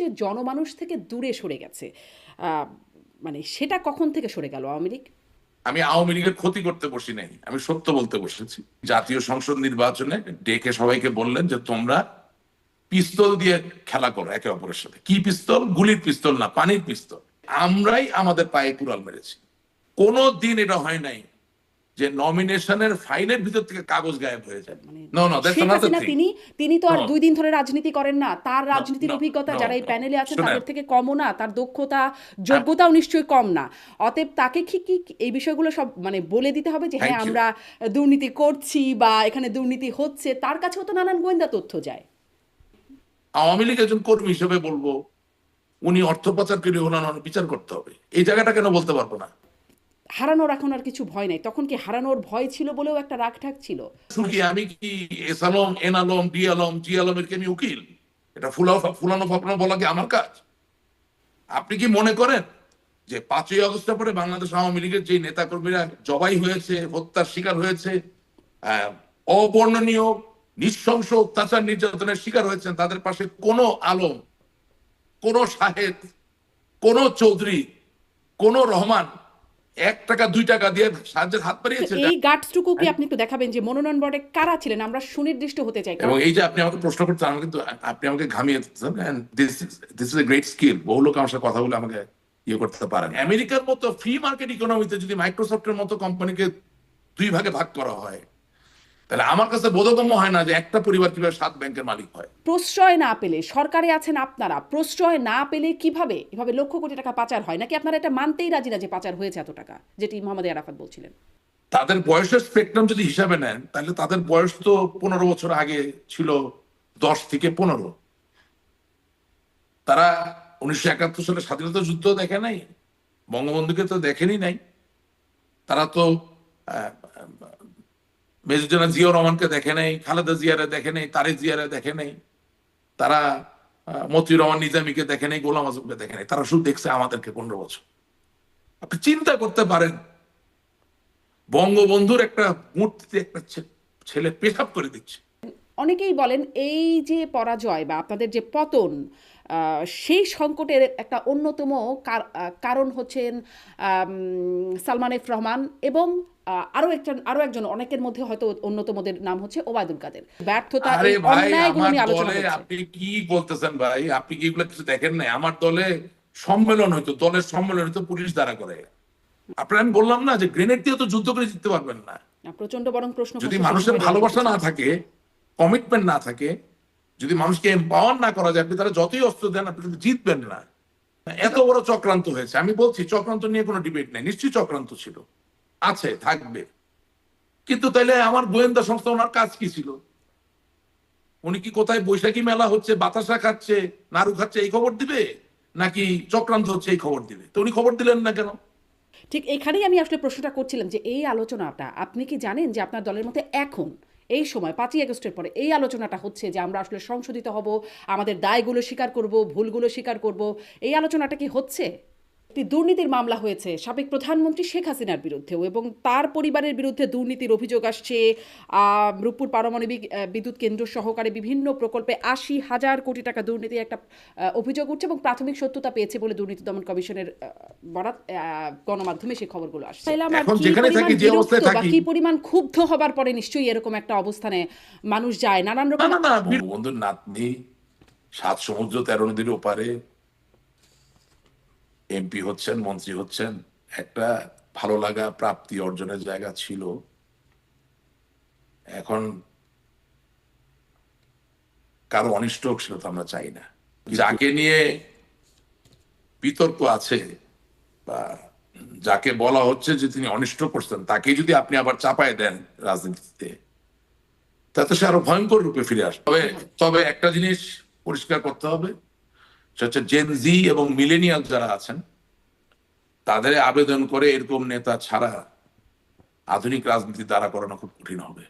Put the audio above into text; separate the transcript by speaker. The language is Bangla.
Speaker 1: যে জনমানুষ থেকে দূরে সরে গেছে। মানে সেটা কখন থেকে সরে গেল আওয়ামী লীগ?
Speaker 2: আমি আওয়ামী লীগের ক্ষতি করতে বসি নাই। আমি সত্য বলতে বসেছি। জাতীয় সংসদ নির্বাচনে ডেকে সবাইকে বললেন যে, তোমরা পিস্তল দিয়ে খেলা করো একে অপরের সাথে। কি পিস্তল? গুলির পিস্তল না, পানির পিস্তল। আমরাই আমাদের পায়ে কুড়াল মেরেছি। কোনো দিন এটা হয় নাই যে নমিনেশনের ফাইলের ভিতর থেকে কাগজ গায়েব হয়ে যায়।
Speaker 1: মানে
Speaker 2: no no that's another thing
Speaker 1: তিনি তিনি তো আর দুই দিন ধরে রাজনীতি করেন না। তার রাজনীতির অভিজ্ঞতা যারা এই প্যানেলে আছেন তাদের থেকে কমও না তার দক্ষতা যোগ্যতাও নিশ্চয়ই কম না। অতএব তাকে কি কি এই বিষয়গুলো সব মানে বলে দিতে হবে যে হ্যাঁ আমরা দুর্নীতি করছি বা এখানে দুর্নীতি হচ্ছে তার কাছেও তো নানান গোয়েন্দা তথ্য যায়।
Speaker 2: আওয়ামী লীগ একজন কর্মী হিসেবে বলব উনি অর্থ পাচার করে ওনার বিচার করতে হবে। এই জায়গাটা কেন বলতে পারব না?
Speaker 1: হারানোর এখন আর কিছু ভয় নাই। তখন কি হারানোর ভয় ছিল বলেও একটা রাগ ঠাক ছিল
Speaker 2: আমি কি S Alam N Alam D Alam G আলমের কি আমি উকিল? এটা ফুলাও, ফুলানো ফাপড়ানো বলা কি আমার কাজ? আপনি কি মনে করেন যে পাঁচই আগস্টের পরে বাংলাদেশ আওয়ামী লীগের যে নেতাকর্মীরা জবাই হয়েছে, হত্যার শিকার হয়েছে অবর্ণনীয়, নৃশংস অত্যাচার নির্যাতনের শিকার হয়েছেন, তাদের পাশে কোনো আলম, কোন সাহেব কোন চৌধুরী, কোন রহমান এক টাকা দুই টাকা দিয়ে সাহায্যের হাত বাড়িয়েছে
Speaker 1: এই গার্ডসটুকু কি আপনি একটু দেখাবেন যে মনোনয়ন বোর্ডে কারা ছিলেন? আমরা সুনির্দিষ্ট হতে চাই
Speaker 2: এবং এই যে আপনি আমাকে প্রশ্ন করছেন আমি কিন্তু আপনি আমাকে ঘামিয়ে দিচ্ছেন this this is a great skill বহু লোক আমার সাথে কথা বলে আমাকে ইয়ে করতে পারেন। আমেরিকার মতো ফ্রি মার্কেট ইকোনমিতে যদি মাইক্রোসফটের মতো কোম্পানিকে দুই ভাগে ভাগ করা হয় তাহলে আমার কাছে বোধগম্য হয় না যে একটা পরিবার কীভাবে সাত ব্যাংকের মালিক হয়।
Speaker 1: প্রশ্রয় না পেলে সরকারে আছেন আপনারা প্রশ্রয় না পেলে কীভাবে? এভাবে লক্ষ কোটি টাকা পাচার হয়? নাকি আপনারা এটা মানতেই রাজি না যে পাচার হয়েছে এত টাকা? যেটি মোহাম্মদ আরাফাত বলছিলেন।
Speaker 2: তাদের বয়সের স্পেকট্রাম যদি হিসাবে নেন তাহলে তাদের বয়স তো পনেরো বছর আগে ছিল দশ থেকে পনেরো। তারা উনিশশো একাত্তর সালে স্বাধীনতা যুদ্ধ দেখে নাই বঙ্গবন্ধুকে তো দেখেনি নাই। তারা তো জেনারেল জিয়াউর রহমানকে দেখে নেই, খালেদা জিয়ারে দেখে নেই, তারেক জিয়ারে দেখে নেই, তারা মতিউর রহমান নিজামীকে দেখে নেই, গোলাম আজমকে দেখে নাই, তারা শুধু দেখছে আমাদেরকে পনেরো বছর। আপনি চিন্তা করতে পারেন, বঙ্গবন্ধুর একটা মূর্তিতে একটা ছেলে পেশাব করে দিচ্ছে।
Speaker 1: অনেকেই বলেন এই যে পরাজয় বা আপনাদের যে পতন সেই সংকটের একটা অন্যতম কারণ হচ্ছেন সালমান এফ রহমান এবং আরও একজন আরও একজন অনেকের মধ্যে হয়তো অন্যতমদের নাম হচ্ছে ওবায়দুল কাদের। ব্যর্থতা অন্যায়গুলো নিয়ে আলোচনা
Speaker 2: আপনি কি বলতেছেন ভাই? আপনি কি এগুলো কিছু দেখেন নাই? আমার দলে সম্মেলন হইতো দলের সম্মেলন হইতো পুলিশ দ্বারা করে। আপনার আমি বললাম না যে গ্রেনেড দিয়ে তো যুদ্ধ করে জিততে পারবেন না।
Speaker 1: প্রচণ্ড বরং প্রশ্ন
Speaker 2: যদি মানুষের ভালোবাসা না থাকে কমিটমেন্ট না থাকে যদি মানুষকে এম্পাওয়ার না করা যায় আপনি তারা যতই অস্ত্র দেন আপনি কিন্তু জিতবেন না। এত বড় চক্রান্ত হয়েছে। আমি বলছি চক্রান্ত নিয়ে কোনো ডিবেট নেই। নিশ্চয়ই চক্রান্ত ছিল। আছে, থাকবে। কিন্তু তাইলে আমার গোয়েন্দা সংস্থা ওনার কাজ কি ছিল? উনি কি কোথায় বৈশাখী মেলা হচ্ছে, বাতাসা খাচ্ছে, নাড়ু খাচ্ছে, এই খবর দিবে? নাকি চক্রান্ত হচ্ছে, এই খবর দিবে? তো উনি খবর দিলেন না কেন?
Speaker 1: ঠিক এখানেই আমি আসলে প্রশ্নটা করছিলাম যে এই আলোচনাটা, আপনি কি জানেন যে আপনার দলের মধ্যে এখন, এই সময়, পাঁচই আগস্টের পরে, এই আলোচনাটা হচ্ছে যে আমরা আসলে সংশোধিত হব, আমাদের দায়গুলো স্বীকার করব, ভুলগুলো স্বীকার করব, এই আলোচনাটা কি হচ্ছে? দুর্নীতির মামলা হয়েছে। সাবেক প্রধানমন্ত্রী শেখ হাসিনার বিরুদ্ধেও এবং তার পরিবারের বিরুদ্ধে দুর্নীতির অভিযোগ আসছে। রূপপুর পারমাণবিক বিদ্যুৎ কেন্দ্র সহকারে বিভিন্ন প্রকল্পে আশি হাজার কোটি টাকা দুর্নীতি একটা অভিযোগ উঠছে এবং প্রাথমিক সত্যতা পেয়েছে বলে দুর্নীতি দমন কমিশনের বরাত আহ, গণমাধ্যমে সেই খবরগুলো আসছে। কি পরিমাণ ক্ষুব্ধ হবার পরে নিশ্চয়ই এরকম একটা অবস্থানে মানুষ যায়। নানান রকম
Speaker 2: বঙ্গবন্ধুর নাতনি সাত সমুদ্র তেরো নদীর ওপারে এমপি হচ্ছেন, মন্ত্রী হচ্ছেন, একটা ভালো লাগা প্রাপ্তি অর্জনের জায়গা ছিল। এখন কারও অনিষ্ট হোক সেটা তো আমরা চাই না। যাকে নিয়ে বিতর্ক আছে বা যাকে বলা হচ্ছে যে তিনি অনিষ্ট করছেন, তাকে যদি আপনি আবার চাপায় দেন রাজনীতিতে, তাতে সে আরও ভয়ঙ্কর রূপে ফিরে আসবে। তবে তবে একটা জিনিস পরিষ্কার করতে হবে হচ্ছে জেন জি এবং মিলেনিয়াল যারা আছেন, তাদের আবেদন করে এরকম নেতা ছাড়া আধুনিক রাজনীতি দ্বারা করানো খুব কঠিন হবে।